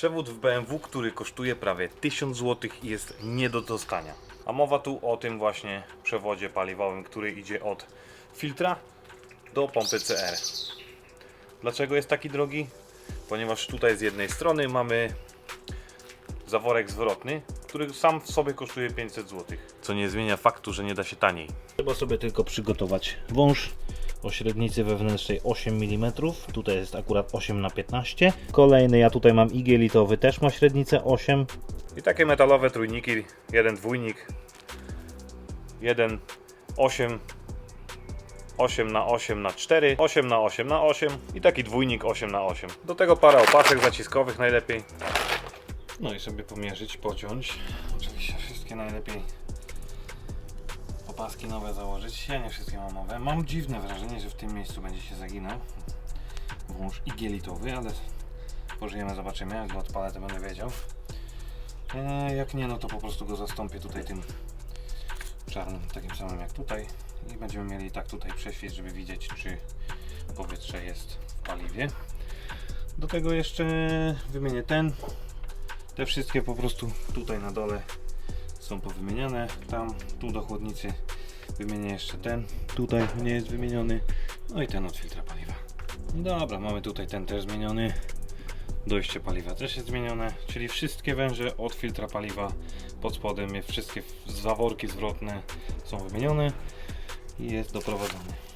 Przewód w BMW, który kosztuje prawie 1000 zł i jest nie do dostania. A mowa tu o tym właśnie przewodzie paliwowym, który idzie od filtra do pompy CR. Dlaczego jest taki drogi? Ponieważ tutaj z jednej strony mamy zaworek zwrotny, który sam w sobie kosztuje 500 zł. Co nie zmienia faktu, że nie da się taniej. Trzeba sobie tylko przygotować wąż o średnicy wewnętrznej 8 mm. Tutaj jest akurat 8 na 15 Kolejny, ja tutaj mam igielitowy, też ma średnicę 8. I takie metalowe trójniki, jeden dwójnik, jeden 8 8 na 8 na 4, 8 na 8 na 8 i taki dwójnik 8 na 8. Do tego parę opasek zaciskowych najlepiej. No i sobie pomierzyć, pociąć. Oczywiście wszystkie najlepiej opaski nowe założyć. Ja nie wszystkie mam nowe. Mam dziwne wrażenie, że w tym miejscu będzie się zaginał wąż igielitowy, ale pożyjemy, zobaczymy. Jak go odpalę, to będę wiedział. E, jak nie, no to po prostu go zastąpię tutaj tym czarnym, takim samym jak tutaj i będziemy mieli tak tutaj prześwież, żeby widzieć, czy powietrze jest w paliwie. Do tego jeszcze wymienię ten. Te wszystkie po prostu tutaj na dole są powymieniane. Tam, tu do chłodnicy wymienię jeszcze ten. Tutaj nie jest wymieniony. No i ten od filtra paliwa. Dobra, mamy tutaj ten też zmieniony. Dojście paliwa też jest zmienione, czyli wszystkie węże od filtra paliwa pod spodem, wszystkie zaworki zwrotne są wymienione i jest doprowadzony.